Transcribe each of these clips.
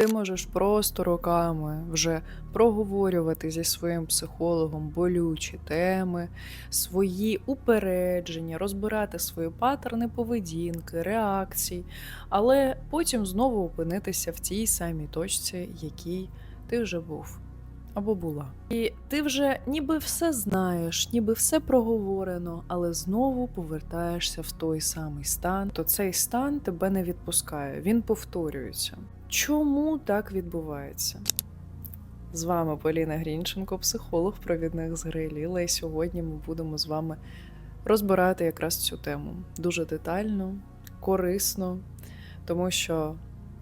Ти можеш просто роками вже проговорювати зі своїм психологом болючі теми, свої упередження, розбирати свої паттерни поведінки, реакцій, але потім знову опинитися в тій самій точці, якій ти вже був або була. І ти вже ніби все знаєш, ніби все проговорено, але знову повертаєшся в той самий стан, то цей стан тебе не відпускає, він повторюється. Чому так відбувається? З вами Поліна Грінченко, психолог провідних з гри і сьогодні ми будемо з вами розбирати якраз цю тему дуже детально, корисно, тому що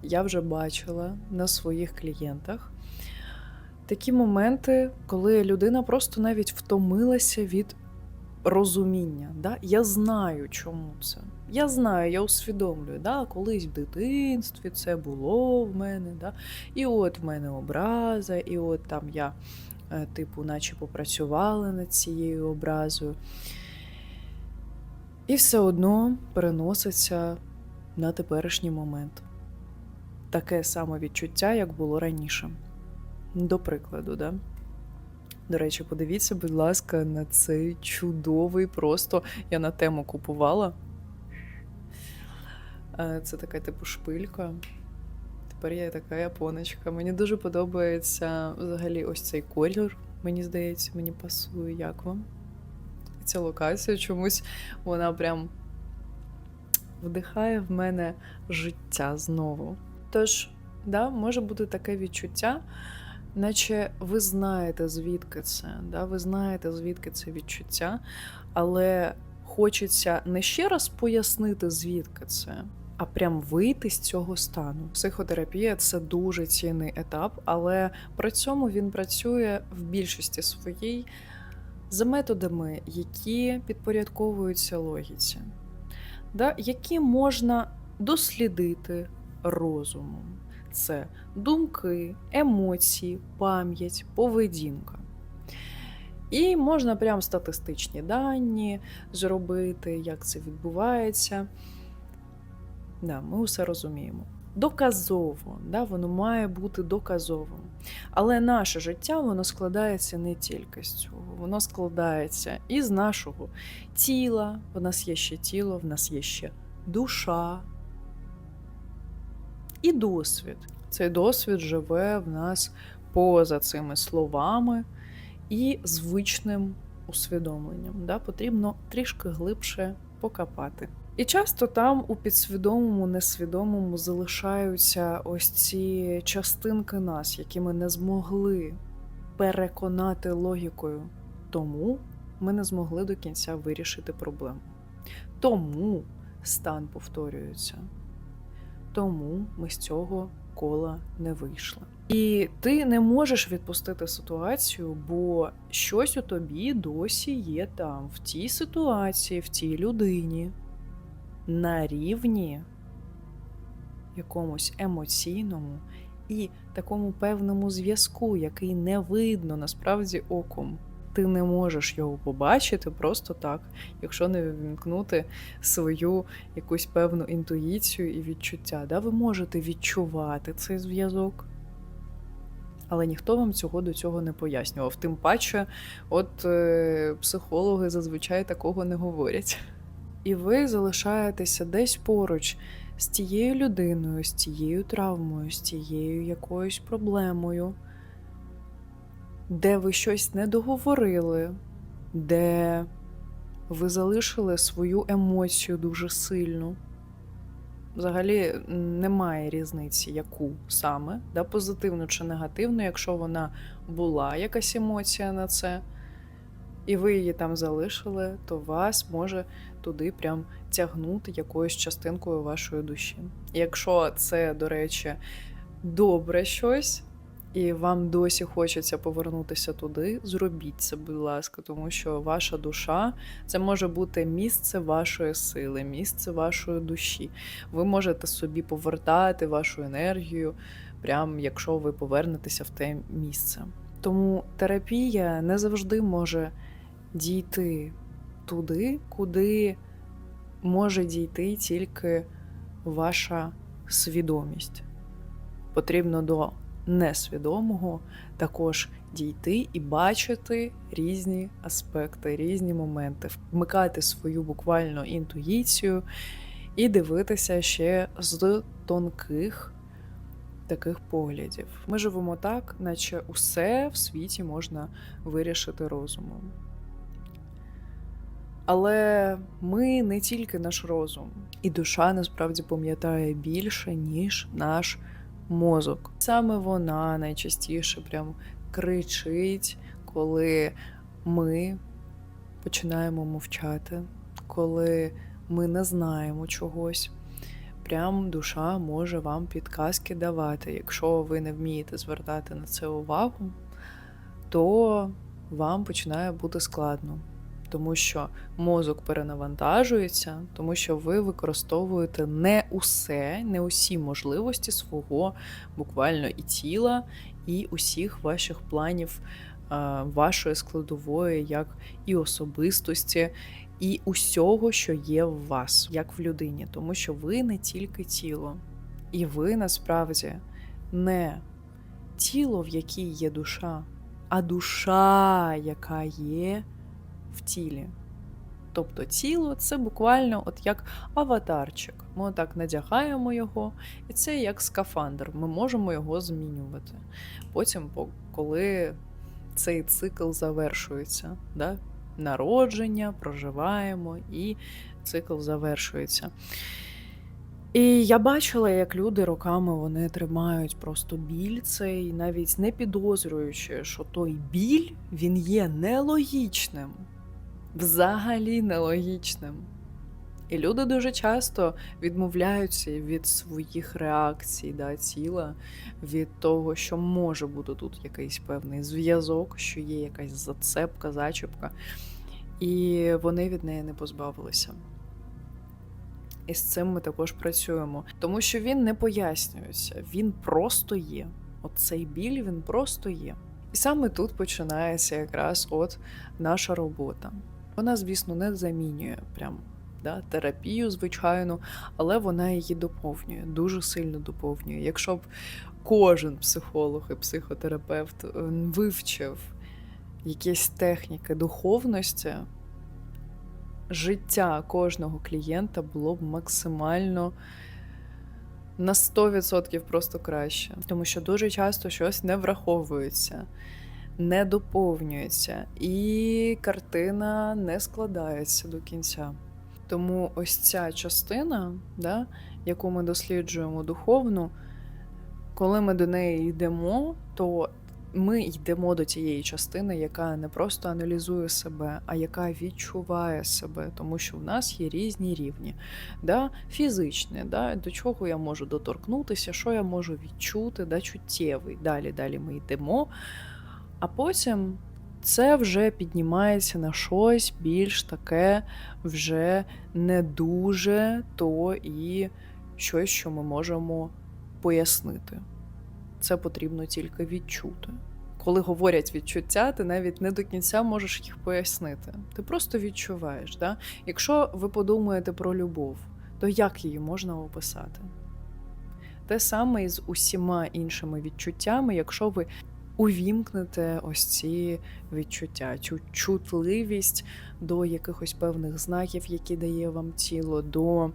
я вже бачила на своїх клієнтах такі моменти, коли людина просто навіть втомилася від розуміння. Да? Я знаю, чому це. Я знаю, я усвідомлюю, да? колись в дитинстві це було в мене, да? і от в мене образа, і от там я, е, типу, наче попрацювала над цією образою. І все одно переноситься на теперішній момент. Таке саме відчуття, як було раніше. До прикладу, да? До речі, подивіться, будь ласка, на цей чудовий просто. Я на тему купувала. Е, Це така типу шпилька. Тепер я така японочка. Мені дуже подобається взагалі ось цей колір. Мені здається, мені пасує. Як вам? Ця локація чомусь вона прям вдихає в мене життя знову. Тож, да, може бути таке відчуття, наче ви знаєте, звідки це, да? ви знаєте, звідки це відчуття, але хочеться не ще раз пояснити, звідки це, а прям вийти з цього стану. Психотерапія це дуже цінний етап, але при цьому він працює в більшості своїй за методами, які підпорядковуються логіці, да? які можна дослідити розумом. Це думки, емоції, пам'ять, поведінка. І можна прям статистичні дані зробити, як це відбувається. Да, Ми усе розуміємо. Доказово, да, воно має бути доказовим. Але наше життя воно складається не тільки з цього, воно складається і з нашого тіла. В нас є ще тіло, в нас є ще душа, і досвід. Цей досвід живе в нас поза цими словами і звичним усвідомленням. Да? Потрібно трішки глибше покопати. І часто там у підсвідомому, несвідомому залишаються ось ці частинки нас, які ми не змогли переконати логікою. Тому ми не змогли до кінця вирішити проблему. Тому стан повторюється тому ми з цього кола не вийшли. І ти не можеш відпустити ситуацію, бо щось у тобі досі є там, в тій ситуації, в тій людині, на рівні якомусь емоційному і такому певному зв'язку, який не видно насправді оком ти не можеш його побачити просто так, якщо не вімкнути свою якусь певну інтуїцію і відчуття. Да? Ви можете відчувати цей зв'язок, але ніхто вам цього до цього не пояснював. Тим паче, от е, психологи зазвичай такого не говорять. І ви залишаєтеся десь поруч з тією людиною, з тією травмою, з тією якоюсь проблемою де ви щось не договорили, де ви залишили свою емоцію дуже сильну. Взагалі немає різниці, яку саме, да, позитивну чи негативну, якщо вона була якась емоція на це, і ви її там залишили, то вас може туди прям тягнути якоюсь частинкою вашої душі. Якщо це, до речі, добре щось, і вам досі хочеться повернутися туди, зробіть це, будь ласка, тому що ваша душа це може бути місце вашої сили, місце вашої душі. Ви можете собі повертати вашу енергію, прям якщо ви повернетеся в те місце. Тому терапія не завжди може дійти туди, куди може дійти тільки ваша свідомість. потрібно до несвідомого також дійти і бачити різні аспекти, різні моменти, вмикати свою буквально інтуїцію і дивитися ще з тонких таких поглядів. Ми живемо так, наче усе в світі можна вирішити розумом. Але ми не тільки наш розум, і душа насправді пам'ятає більше, ніж наш мозок. Саме вона найчастіше прям кричить, коли ми починаємо мовчати, коли ми не знаємо чогось. Прям душа може вам підказки давати. Якщо ви не вмієте звертати на це увагу, то вам починає бути складно тому що мозок перенавантажується, тому що ви використовуєте не усе, не усі можливості свого буквально і тіла, і усіх ваших планів, вашої складової, як і особистості, і усього, що є в вас, як в людині, тому що ви не тільки тіло, і ви насправді не тіло, в якій є душа, а душа, яка є в тілі. Тобто тіло це буквально от як аватарчик. Ми отак надягаємо його, і це як скафандр, ми можемо його змінювати. Потім, коли цей цикл завершується, да? народження, проживаємо, і цикл завершується. І я бачила, як люди роками вони тримають просто біль цей, навіть не підозрюючи, що той біль він є нелогічним взагалі нелогічним. І люди дуже часто відмовляються від своїх реакцій да, тіла, від того, що може бути тут якийсь певний зв'язок, що є якась зацепка, зачепка, і вони від неї не позбавилися. І з цим ми також працюємо, тому що він не пояснюється, він просто є. Оцей біль він просто є. І саме тут починається якраз от наша робота. Вона, звісно, не замінює прям да, терапію, звичайно, але вона її доповнює, дуже сильно доповнює. Якщо б кожен психолог і психотерапевт е, вивчив якісь техніки духовності, життя кожного клієнта було б максимально. На 100% просто краще, тому що дуже часто щось не враховується не доповнюється, і картина не складається до кінця. Тому ось ця частина, да, яку ми досліджуємо духовну, коли ми до неї йдемо, то ми йдемо до тієї частини, яка не просто аналізує себе, а яка відчуває себе, тому що в нас є різні рівні, да, фізичні, да, до чого я можу доторкнутися, що я можу відчути, да, чуттєвий. Далі, далі ми йдемо. А потім це вже піднімається на щось більш таке, вже не дуже то і щось, що ми можемо пояснити. Це потрібно тільки відчути. Коли говорять відчуття, ти навіть не до кінця можеш їх пояснити. Ти просто відчуваєш. Да? Якщо ви подумаєте про любов, то як її можна описати? Те саме і з усіма іншими відчуттями, якщо ви увімкнете ось ці відчуття, цю чутливість до якихось певних знаків, які дає вам тіло, до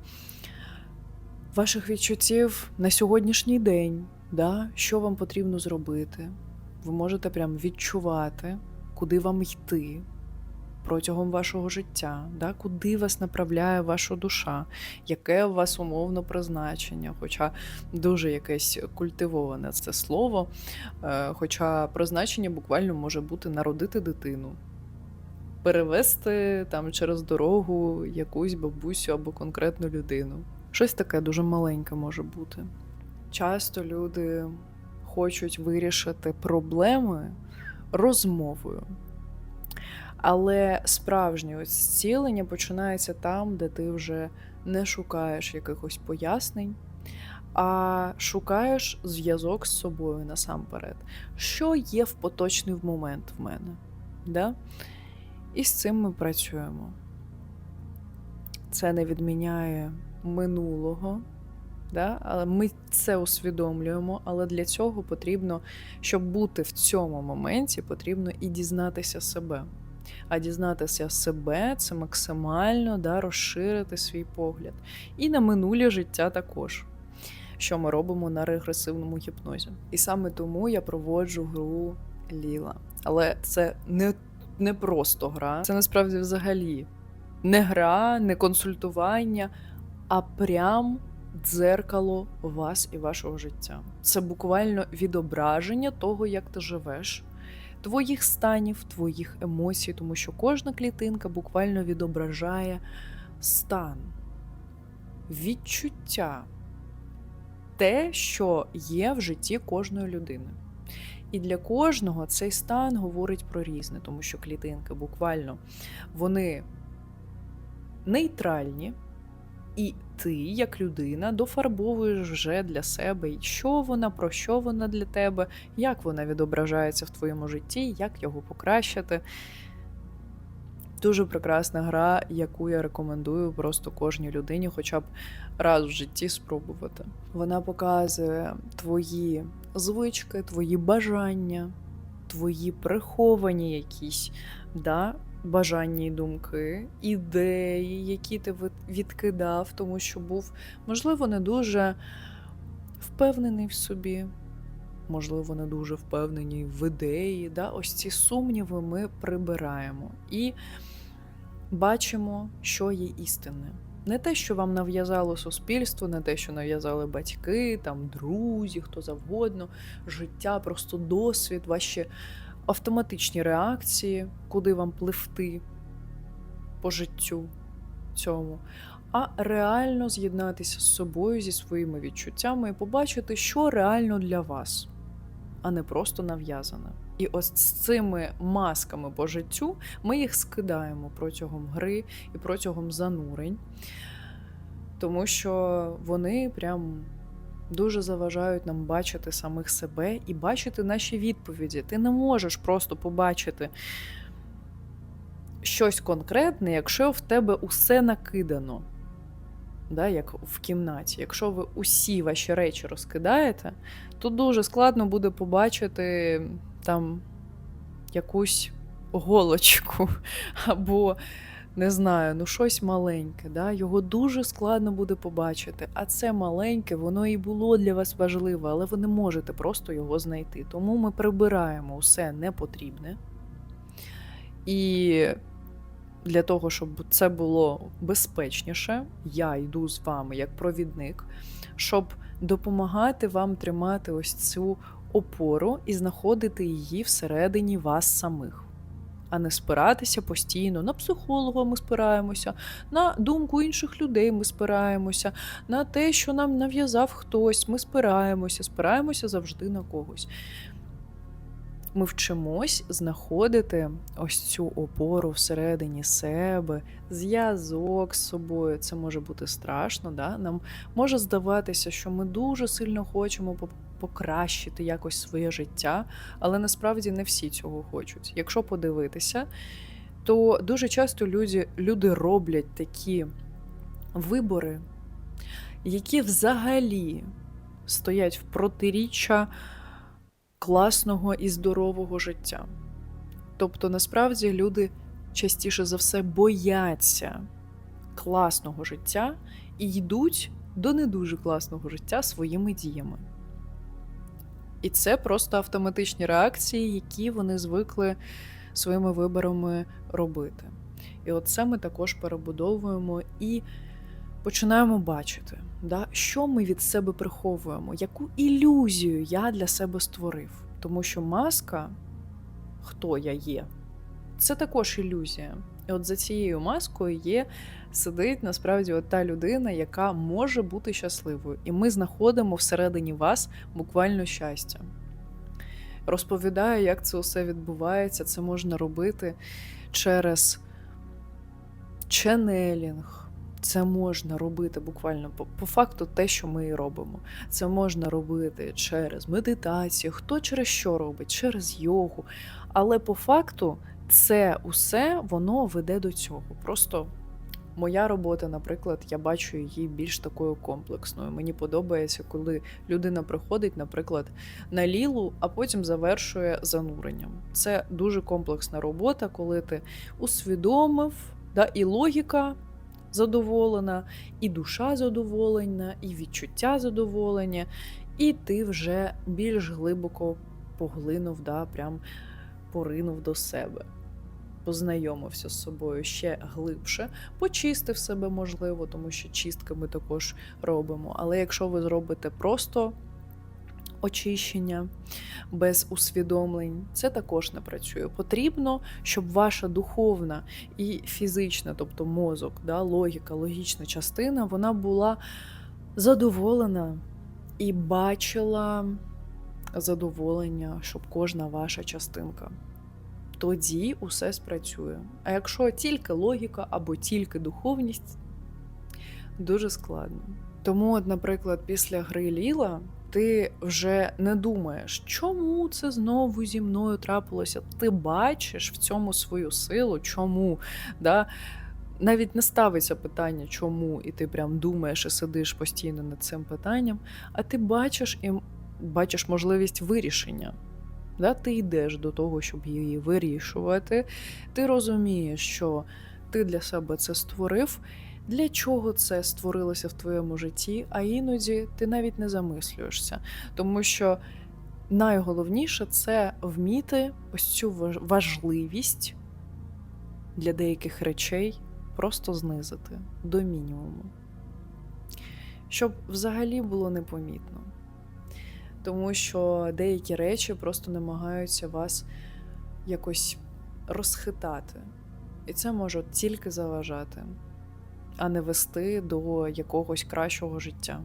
ваших відчуттів на сьогоднішній день, да? що вам потрібно зробити. Ви можете прям відчувати, куди вам йти протягом вашого життя, да? куди вас направляє ваша душа, яке у вас умовно призначення, хоча дуже якесь культивоване це слово. Е, хоча призначення буквально може бути народити дитину. Перевести там через дорогу якусь бабусю або конкретну людину. Щось таке дуже маленьке може бути. Часто люди хочуть вирішити проблеми розмовою. Але справжнє ось зцілення починається там, де ти вже не шукаєш якихось пояснень, а шукаєш зв'язок з собою насамперед, що є в поточний момент в мене. Да? І з цим ми працюємо. Це не відміняє минулого, Да? Але ми це усвідомлюємо, але для цього потрібно, щоб бути в цьому моменті, потрібно і дізнатися себе. А дізнатися себе це максимально да, розширити свій погляд. І на минуле життя також, що ми робимо на регресивному гіпнозі. І саме тому я проводжу гру Ліла. Але це не, не просто гра, це насправді взагалі не гра, не консультування, а прям дзеркало вас і вашого життя. Це буквально відображення того, як ти живеш, твоїх станів, твоїх емоцій, тому що кожна клітинка буквально відображає стан, відчуття, те, що є в житті кожної людини. І для кожного цей стан говорить про різне, тому що клітинки буквально вони нейтральні, і ти, як людина, дофарбовуєш вже для себе, і що вона, про що вона для тебе, як вона відображається в твоєму житті, як його покращити. Дуже прекрасна гра, яку я рекомендую просто кожній людині, хоча б раз в житті спробувати. Вона показує твої звички, твої бажання, твої приховані якісь да, бажання і думки, ідеї, які ти відкидав, тому що був, можливо, не дуже впевнений в собі, можливо, не дуже впевнені в ідеї. Да? Ось ці сумніви ми прибираємо і бачимо, що є істинне. Не те, що вам нав'язало суспільство, не те, що нав'язали батьки, там друзі, хто завгодно, життя, просто досвід, ваші автоматичні реакції, куди вам пливти по життю цьому, а реально з'єднатися з собою, зі своїми відчуттями і побачити, що реально для вас, а не просто нав'язане. І ось з цими масками по життю ми їх скидаємо протягом гри і протягом занурень, тому що вони прям дуже заважають нам бачити самих себе і бачити наші відповіді. Ти не можеш просто побачити щось конкретне, якщо в тебе усе накидано. Да, Як в кімнаті. Якщо ви усі ваші речі розкидаєте, то дуже складно буде побачити там якусь голочку або не знаю, ну щось маленьке. да? Його дуже складно буде побачити. А це маленьке, воно і було для вас важливе, але ви не можете просто його знайти. Тому ми прибираємо усе непотрібне. І для того, щоб це було безпечніше, я йду з вами як провідник, щоб допомагати вам тримати ось цю опору і знаходити її всередині вас самих а не спиратися постійно. На психолога ми спираємося, на думку інших людей ми спираємося, на те, що нам нав'язав хтось, ми спираємося, спираємося завжди на когось. Ми вчимось знаходити ось цю опору всередині себе, зв'язок з собою. Це може бути страшно. Да? Нам може здаватися, що ми дуже сильно хочемо покращити якось своє життя, але насправді не всі цього хочуть. Якщо подивитися, то дуже часто люди, люди роблять такі вибори, які взагалі стоять в протиріччя класного і здорового життя. Тобто, насправді люди частіше за все бояться класного життя і йдуть до не дуже класного життя своїми діями. І це просто автоматичні реакції, які вони звикли своїми виборами робити. І от це ми також перебудовуємо і починаємо бачити, да, що ми від себе приховуємо, яку ілюзію я для себе створив. Тому що маска, хто я є, це також ілюзія. І от за цією маскою є сидить насправді от та людина, яка може бути щасливою. І ми знаходимо всередині вас буквально щастя. Розповідаю, як це усе відбувається. Це можна робити через ченелінг. Це можна робити буквально по, по факту те, що ми і робимо. Це можна робити через медитацію, хто через що робить, через йогу. Але по факту це усе воно веде до цього. Просто Моя робота, наприклад, я бачу її більш такою комплексною. Мені подобається, коли людина приходить, наприклад, на лілу, а потім завершує зануренням. Це дуже комплексна робота, коли ти усвідомив, да, і логіка задоволена, і душа задоволена, і відчуття задоволення, і ти вже більш глибоко поглинув, да, прям поринув до себе. Познайомився з собою ще глибше, почистив себе, можливо, тому що чистки ми також робимо. Але якщо ви зробите просто очищення без усвідомлень, це також не працює. Потрібно, щоб ваша духовна і фізична, тобто мозок, да, логіка, логічна частина, вона була задоволена і бачила задоволення, щоб кожна ваша частинка. Тоді усе спрацює. А якщо тільки логіка або тільки духовність, дуже складно. Тому, от, наприклад, після гри Ліла ти вже не думаєш, чому це знову зі мною трапилося. Ти бачиш в цьому свою силу, чому. Да? Навіть не ставиться питання, чому, і ти прям думаєш і сидиш постійно над цим питанням, а ти бачиш і бачиш можливість вирішення. Да? Ти йдеш до того, щоб її вирішувати. Ти розумієш, що ти для себе це створив, для чого це створилося в твоєму житті, а іноді ти навіть не замислюєшся. Тому що найголовніше це вміти ось цю важливість для деяких речей просто знизити до мінімуму, щоб взагалі було непомітно. Тому що деякі речі просто намагаються вас якось розхитати. І це може тільки заважати, а не вести до якогось кращого життя.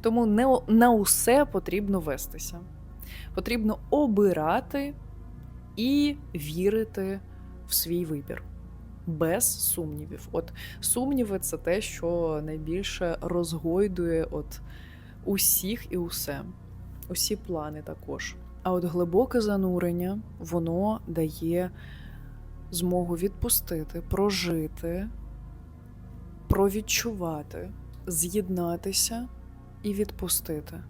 Тому не на усе потрібно вестися. Потрібно обирати і вірити в свій вибір. Без сумнівів. От сумніви це те, що найбільше розгойдує от усіх і усе усі плани також. А от глибоке занурення воно дає змогу відпустити, прожити, провідчувати, з'єднатися і відпустити.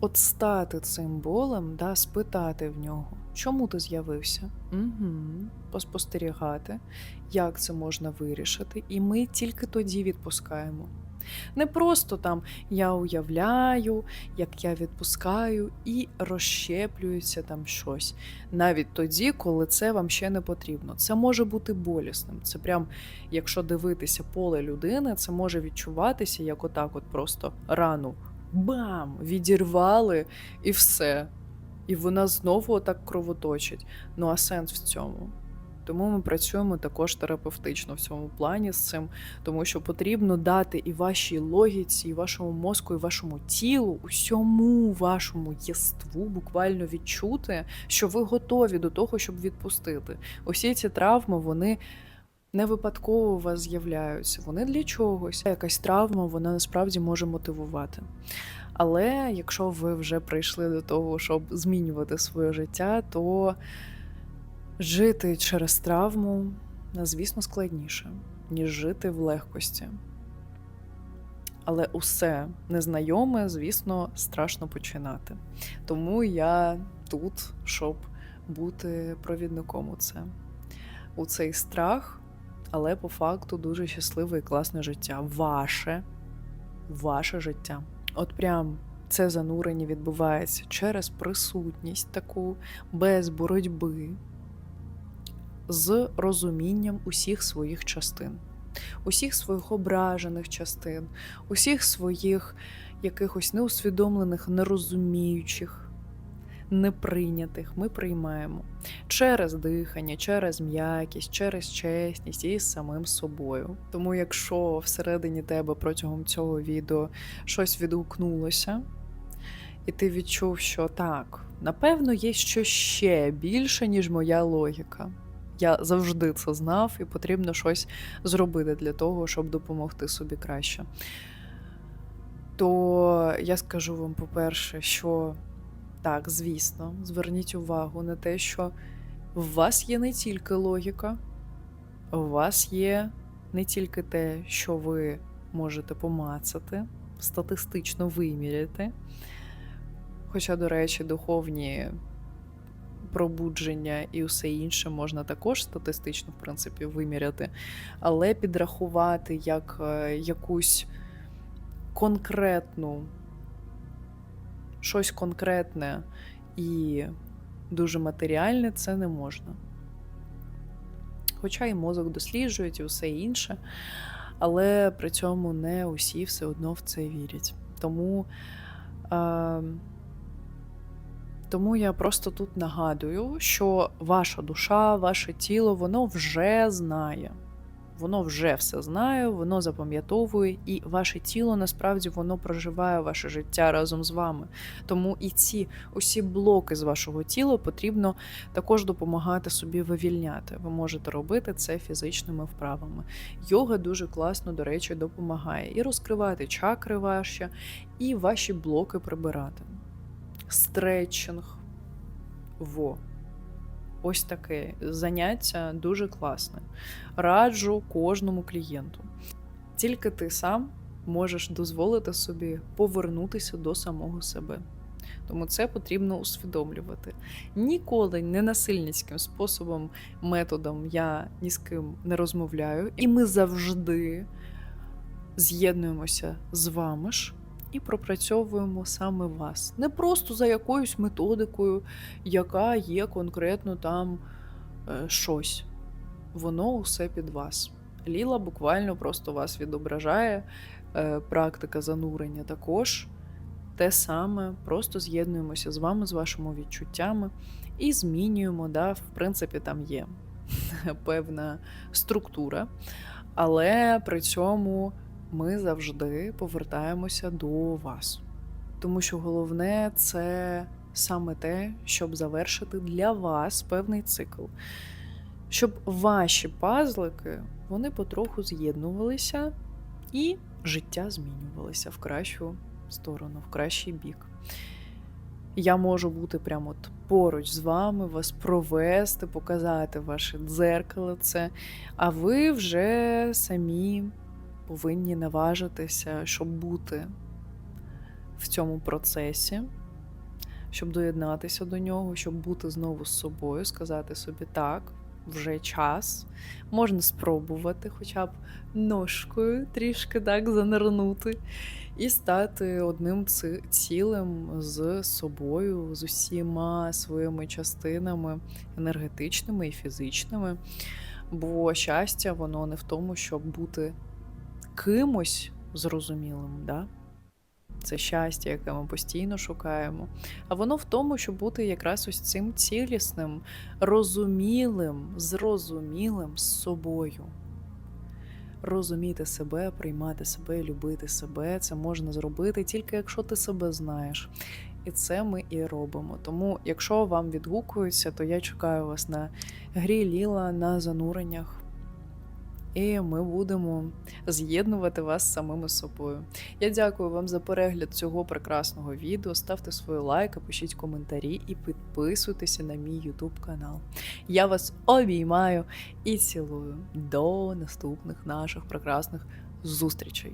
От стати цим болем, да, спитати в нього, чому ти з'явився? Угу. Поспостерігати, як це можна вирішити, і ми тільки тоді відпускаємо. Не просто там я уявляю, як я відпускаю і розщеплюється там щось. Навіть тоді, коли це вам ще не потрібно. Це може бути болісним. Це прям, якщо дивитися поле людини, це може відчуватися як отак, от просто рану. Бам! Відірвали і все. І вона знову отак кровоточить. Ну а сенс в цьому? Тому ми працюємо також терапевтично в цьому плані з цим, тому що потрібно дати і вашій логіці, і вашому мозку, і вашому тілу, усьому вашому єству буквально відчути, що ви готові до того, щоб відпустити. Усі ці травми, вони. Не випадково у вас з'являються, вони для чогось. Якась травма, вона насправді може мотивувати. Але якщо ви вже прийшли до того, щоб змінювати своє життя, то Жити через травму, звісно, складніше, ніж жити в легкості. Але усе незнайоме, звісно, страшно починати. Тому я тут, щоб бути провідником у це. У цей страх, але по факту дуже щасливе і класне життя. Ваше, ваше життя. От прям це занурення відбувається через присутність таку, без боротьби з розумінням усіх своїх частин, усіх своїх ображених частин, усіх своїх якихось неусвідомлених, нерозуміючих. Неприйнятих ми приймаємо через дихання, через м'якість, через чесність і з самим собою. Тому, якщо всередині тебе протягом цього відео щось відгукнулося, і ти відчув, що так, напевно, є щось ще більше, ніж моя логіка. Я завжди це знав, і потрібно щось зробити для того, щоб допомогти собі краще. То я скажу вам, по-перше, що так, звісно, зверніть увагу на те, що в вас є не тільки логіка, у вас є не тільки те, що ви можете помацати, статистично виміряти. Хоча, до речі, духовні пробудження і усе інше можна також статистично, в принципі, виміряти, але підрахувати як е, якусь конкретну, щось конкретне і дуже матеріальне це не можна. Хоча і мозок досліджують і все інше, але при цьому не усі все одно в це вірять. Тому. Е, тому я просто тут нагадую, що ваша душа, ваше тіло, воно вже знає. Воно вже все знає, воно запам'ятовує, і ваше тіло насправді воно проживає ваше життя разом з вами. Тому і ці усі блоки з вашого тіла потрібно також допомагати собі вивільняти. Ви можете робити це фізичними вправами. Йога дуже класно, до речі, допомагає і розкривати чакри ваші, і ваші блоки прибирати стретчинг. Во. Ось таке заняття дуже класне. Раджу кожному клієнту. Тільки ти сам можеш дозволити собі повернутися до самого себе. Тому це потрібно усвідомлювати. Ніколи не насильницьким способом, методом я ні з ким не розмовляю, і ми завжди з'єднуємося з вами ж і пропрацьовуємо саме вас. Не просто за якоюсь методикою, яка є конкретно там е, щось. Воно усе під вас. Ліла буквально просто вас відображає. Е, практика занурення також. Те саме, просто з'єднуємося з вами, з вашими відчуттями і змінюємо. Да, В принципі, там є певна структура, але при цьому ми завжди повертаємося до вас. Тому що головне це саме те, щоб завершити для вас певний цикл. Щоб ваші пазлики вони потроху з'єднувалися і життя змінювалося в кращу сторону, в кращий бік. Я можу бути прямо от поруч з вами, вас провести, показати ваше дзеркало це, а ви вже самі повинні наважитися, щоб бути в цьому процесі, щоб доєднатися до нього, щоб бути знову з собою, сказати собі так, вже час. Можна спробувати хоча б ножкою трішки так занирнути, і стати одним цілим з собою, з усіма своїми частинами енергетичними і фізичними. Бо щастя, воно не в тому, щоб бути кимось зрозумілим, да? це щастя, яке ми постійно шукаємо. А воно в тому, щоб бути якраз ось цим цілісним, розумілим, зрозумілим з собою. Розуміти себе, приймати себе, любити себе це можна зробити тільки якщо ти себе знаєш. І це ми і робимо. Тому, якщо вам відгукується, то я чекаю вас на грі Ліла на зануреннях і ми будемо з'єднувати вас самими собою. Я дякую вам за перегляд цього прекрасного відео. Ставте свої лайки, пишіть коментарі і підписуйтеся на мій YouTube канал. Я вас обіймаю і цілую до наступних наших прекрасних зустрічей.